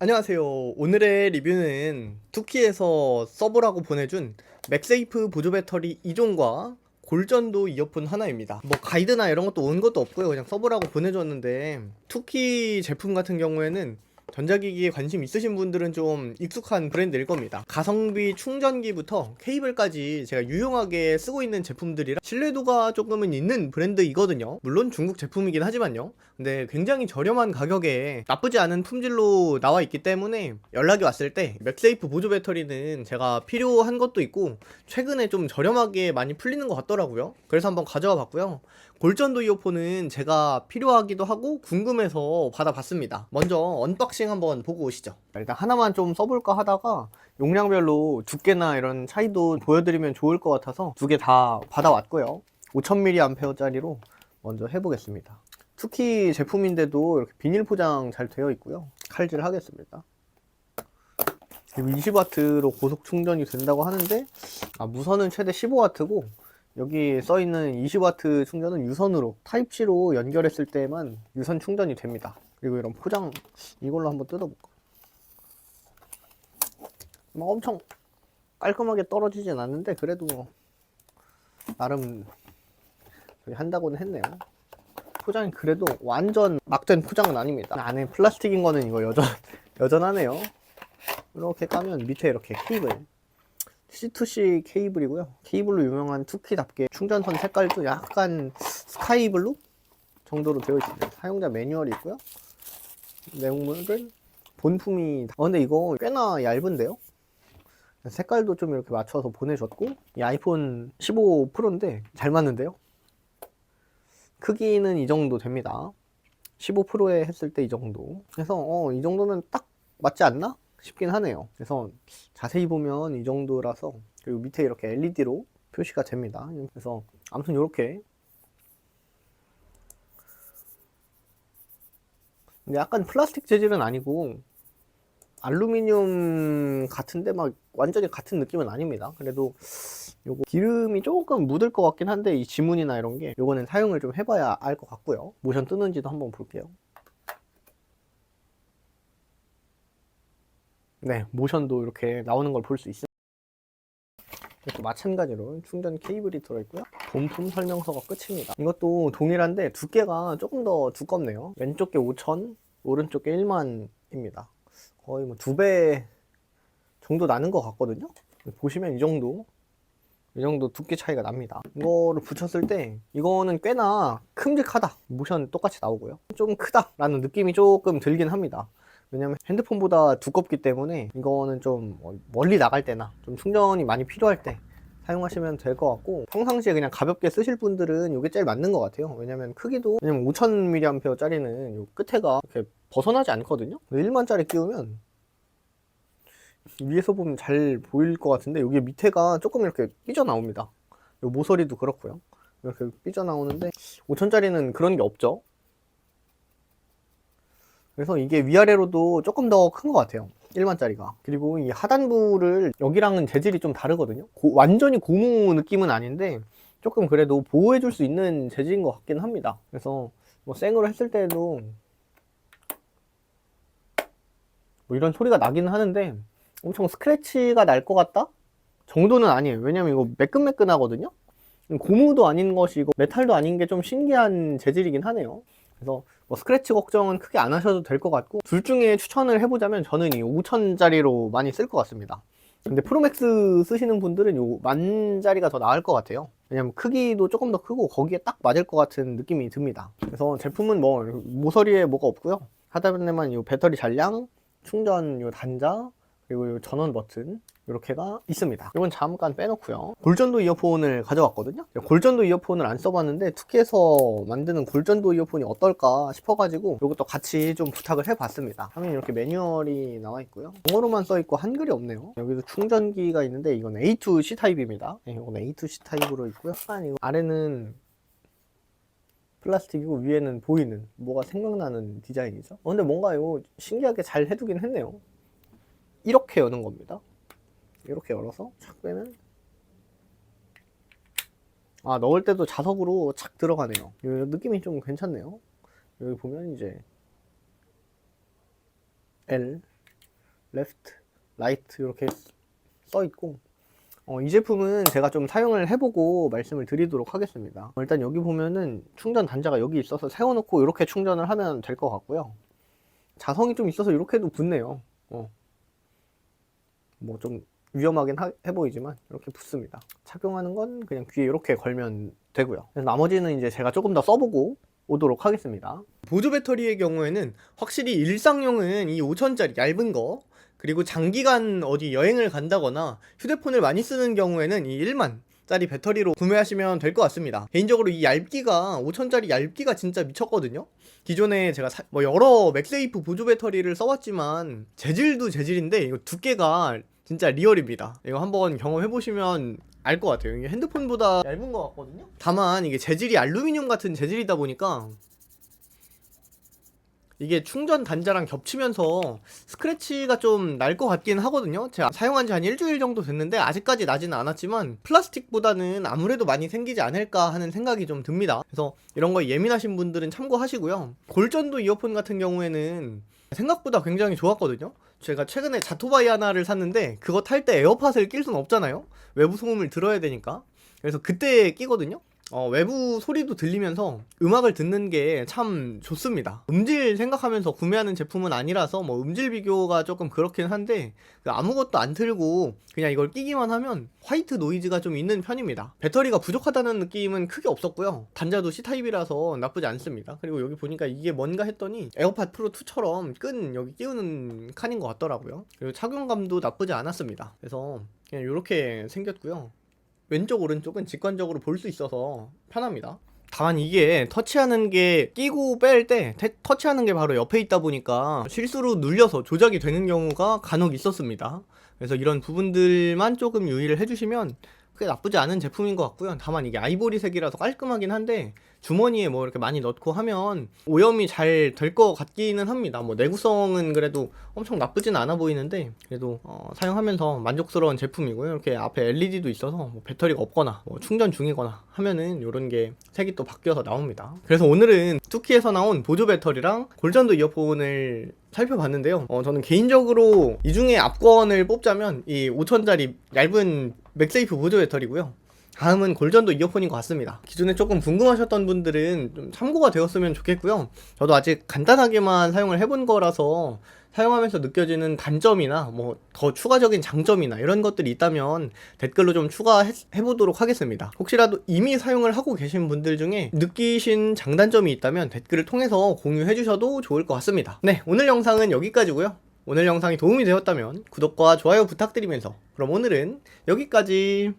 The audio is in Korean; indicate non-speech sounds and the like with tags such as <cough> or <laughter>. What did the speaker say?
안녕하세요. 오늘의 리뷰는 투키에서 서브라고 보내준 맥세이프 보조 배터리 2종과 골전도 이어폰 하나입니다. 뭐 가이드나 이런 것도 온 것도 없고요. 그냥 서브라고 보내줬는데 투키 제품 같은 경우에는 전자기기에 관심 있으신 분들은 좀 익숙한 브랜드일 겁니다. 가성비 충전기부터 케이블까지 제가 유용하게 쓰고 있는 제품들이라 신뢰도가 조금은 있는 브랜드이거든요. 물론 중국 제품이긴 하지만요. 근데 굉장히 저렴한 가격에 나쁘지 않은 품질로 나와 있기 때문에 연락이 왔을 때 맥세이프 보조 배터리는 제가 필요한 것도 있고 최근에 좀 저렴하게 많이 풀리는 것 같더라고요. 그래서 한번 가져와 봤고요. 골전도 이어폰은 제가 필요하기도 하고 궁금해서 받아봤습니다. 먼저 언박싱 한번 보고 오시죠. 일단 하나만 좀 써볼까 하다가 용량별로 두께나 이런 차이도 보여드리면 좋을 것 같아서 두 개 다 받아왔고요. 5000mAh짜리로 먼저 해보겠습니다. 투키 제품인데도 이렇게 비닐 포장 잘 되어 있고요. 칼질 하겠습니다. 20W로 고속 충전이 된다고 하는데 아, 무선은 최대 15W고 여기 써 있는 20W 충전은 유선으로 타입C로 연결했을 때만 유선 충전이 됩니다. 그리고 이런 포장 이걸로 한번 뜯어볼까? 뭐 엄청 깔끔하게 떨어지진 않는데 그래도 뭐 나름 한다고는 했네요. 포장이 그래도 완전 막된 포장은 아닙니다. 안에 플라스틱인 거는 이거 여전 <laughs> 여전하네요. 이렇게 까면 밑에 이렇게 케이블 C2C 케이블이고요. 케이블로 유명한 투키답게 충전선 색깔도 약간 스카이블루 정도로 되어 있습니다. 사용자 매뉴얼이 있고요. 내용물은 본품이 어 근데 이거 꽤나 얇은데요? 색깔도 좀 이렇게 맞춰서 보내줬고 이 아이폰 15 프로인데 잘 맞는데요? 크기는 이 정도 됩니다. 15 프로에 했을 때 이 정도. 그래서 어, 이 정도면 딱 맞지 않나? 싶긴 하네요. 그래서 자세히 보면 이 정도라서 그리고 밑에 이렇게 LED로 표시가 됩니다. 그래서 아무튼 이렇게 근데 약간 플라스틱 재질은 아니고 알루미늄 같은데 막 완전히 같은 느낌은 아닙니다. 그래도 요거 기름이 조금 묻을 것 같긴 한데 이 지문이나 이런 게 요거는 사용을 좀 해봐야 알 것 같고요. 모션 뜨는지도 한번 볼게요. 네, 모션도 이렇게 나오는 걸 볼 수 있습니다. 마찬가지로 충전 케이블이 들어있고요. 본품 설명서가 끝입니다. 이것도 동일한데 두께가 조금 더 두껍네요. 왼쪽 게 5천, 오른쪽 게 1만입니다. 거의 뭐 두 배 정도 나는 것 같거든요. 보시면 이 정도, 이 정도 두께 차이가 납니다. 이거를 붙였을 때 이거는 꽤나 큼직하다. 모션 똑같이 나오고요. 좀 크다 라는 느낌이 조금 들긴 합니다. 왜냐면 핸드폰보다 두껍기 때문에 이거는 좀 멀리 나갈 때나 좀 충전이 많이 필요할 때 사용하시면 될 것 같고 평상시에 그냥 가볍게 쓰실 분들은 이게 제일 맞는 것 같아요 왜냐면 크기도 왜냐면 5000mAh 짜리는 요 끝에가 이렇게 벗어나지 않거든요? 1만짜리 끼우면 위에서 보면 잘 보일 것 같은데 여기 밑에가 조금 이렇게 삐져나옵니다. 요 모서리도 그렇고요. 이렇게 삐져나오는데 5000짜리는 그런 게 없죠? 그래서 이게 위아래로도 조금 더 큰 것 같아요 1만짜리가. 그리고 이 하단부를 여기랑은 재질이 좀 다르거든요. 고, 완전히 고무 느낌은 아닌데 조금 그래도 보호해 줄 수 있는 재질인 것 같긴 합니다. 그래서 뭐 생으로 했을 때도 뭐 이런 소리가 나기는 하는데 엄청 스크래치가 날 것 같다? 정도는 아니에요. 왜냐면 이거 매끈매끈하거든요? 고무도 아닌 것이 고 메탈도 아닌 게 좀 신기한 재질이긴 하네요. 그래서 뭐 스크래치 걱정은 크게 안 하셔도 될 것 같고 둘 중에 추천을 해보자면 저는 이 5천짜리로 많이 쓸 것 같습니다. 근데 프로맥스 쓰시는 분들은 요 만짜리가 더 나을 것 같아요. 왜냐면 크기도 조금 더 크고 거기에 딱 맞을 것 같은 느낌이 듭니다. 그래서 제품은 뭐 모서리에 뭐가 없고요. 하단에만 요 배터리 잔량 충전 요 단자 그리고 요 전원 버튼 이렇게가 있습니다. 이건 잠깐 빼놓고요. 골전도 이어폰을 가져왔거든요. 골전도 이어폰을 안 써봤는데 투키에서 만드는 골전도 이어폰이 어떨까 싶어가지고 이것도 같이 좀 부탁을 해봤습니다. 화면 이렇게 매뉴얼이 나와 있고요. 영어로만 써 있고 한글이 없네요. 여기도 충전기가 있는데 이건 A2C 타입입니다. 네, 이건 A2C 타입으로 있고요. 이거 아래는 플라스틱이고 위에는 보이는 뭐가 생각나는 디자인이죠. 어, 근데 뭔가 이거 신기하게 잘 해두긴 했네요. 이렇게 여는 겁니다. 이렇게 열어서 착 빼면 아 넣을 때도 자석으로 착 들어가네요 이 느낌이 좀 괜찮네요 여기 보면 이제 L 레프트, 라이트 이렇게 써 있고 어, 이 제품은 제가 좀 사용을 해보고 말씀을 드리도록 하겠습니다. 어, 일단 여기 보면은 충전 단자가 여기 있어서 세워놓고 이렇게 충전을 하면 될 것 같고요. 자성이 좀 있어서 이렇게도 붙네요. 어. 뭐좀 위험하긴 하- 해 보이지만 이렇게 붙습니다. 착용하는 건 그냥 귀에 이렇게 걸면 되고요. 나머지는 이제 제가 조금 더 써보고 오도록 하겠습니다. 보조 배터리의 경우에는 확실히 일상용은 이 5천짜리 얇은 거 그리고 장기간 어디 여행을 간다거나 휴대폰을 많이 쓰는 경우에는 이 1만 짜리 배터리로 구매하시면 될 것 같습니다. 개인적으로 이 얇기가 5천짜리 얇기가 진짜 미쳤거든요. 기존에 제가 사- 뭐 여러 맥세이프 보조 배터리를 써왔지만 재질도 재질인데 이거 두께가 진짜 리얼입니다. 이거 한번 경험해 보시면 알 것 같아요. 이게 핸드폰보다 얇은 것 같거든요. 다만 이게 재질이 알루미늄 같은 재질이다 보니까 이게 충전 단자랑 겹치면서 스크래치가 좀 날 것 같긴 하거든요. 제가 사용한 지 한 일주일 정도 됐는데 아직까지 나지는 않았지만 플라스틱보다는 아무래도 많이 생기지 않을까 하는 생각이 좀 듭니다. 그래서 이런 거 예민하신 분들은 참고하시고요. 골전도 이어폰 같은 경우에는 생각보다 굉장히 좋았거든요. 제가 최근에 자토바이 하나를 샀는데 그거 탈 때 에어팟을 낄 수는 없잖아요. 외부 소음을 들어야 되니까. 그래서 그때 끼거든요. 어, 외부 소리도 들리면서 음악을 듣는 게 참 좋습니다. 음질 생각하면서 구매하는 제품은 아니라서 뭐 음질 비교가 조금 그렇긴 한데 그 아무것도 안 틀고 그냥 이걸 끼기만 하면 화이트 노이즈가 좀 있는 편입니다. 배터리가 부족하다는 느낌은 크게 없었고요. 단자도 C타입이라서 나쁘지 않습니다. 그리고 여기 보니까 이게 뭔가 했더니 에어팟 프로 2처럼 끈 여기 끼우는 칸인 것 같더라고요. 그리고 착용감도 나쁘지 않았습니다. 그래서 그냥 이렇게 생겼고요. 왼쪽 오른쪽은 직관적으로 볼 수 있어서 편합니다. 다만 이게 터치하는 게 끼고 뺄 때 터치하는 게 바로 옆에 있다 보니까 실수로 눌려서 조작이 되는 경우가 간혹 있었습니다. 그래서 이런 부분들만 조금 유의를 해주시면 크게 나쁘지 않은 제품인 것 같고요. 다만 이게 아이보리색이라서 깔끔하긴 한데 주머니에 뭐 이렇게 많이 넣고 하면 오염이 잘 될 것 같기는 합니다. 뭐 내구성은 그래도 엄청 나쁘진 않아 보이는데 그래도 어, 사용하면서 만족스러운 제품이고요. 이렇게 앞에 LED도 있어서 뭐 배터리가 없거나 뭐 충전 중이거나 하면은 이런 게 색이 또 바뀌어서 나옵니다. 그래서 오늘은 투키에서 나온 보조 배터리랑 골전도 이어폰을 살펴봤는데요. 어, 저는 개인적으로 이 중에 압권을 뽑자면 이 5천짜리 얇은 맥세이프 보조 배터리고요. 다음은 골전도 이어폰인 것 같습니다. 기존에 조금 궁금하셨던 분들은 좀 참고가 되었으면 좋겠고요. 저도 아직 간단하게만 사용을 해본 거라서 사용하면서 느껴지는 단점이나 뭐 더 추가적인 장점이나 이런 것들이 있다면 댓글로 좀 추가해 보도록 하겠습니다. 혹시라도 이미 사용을 하고 계신 분들 중에 느끼신 장단점이 있다면 댓글을 통해서 공유해 주셔도 좋을 것 같습니다. 네, 오늘 영상은 여기까지고요. 오늘 영상이 도움이 되었다면 구독과 좋아요 부탁드리면서 그럼 오늘은 여기까지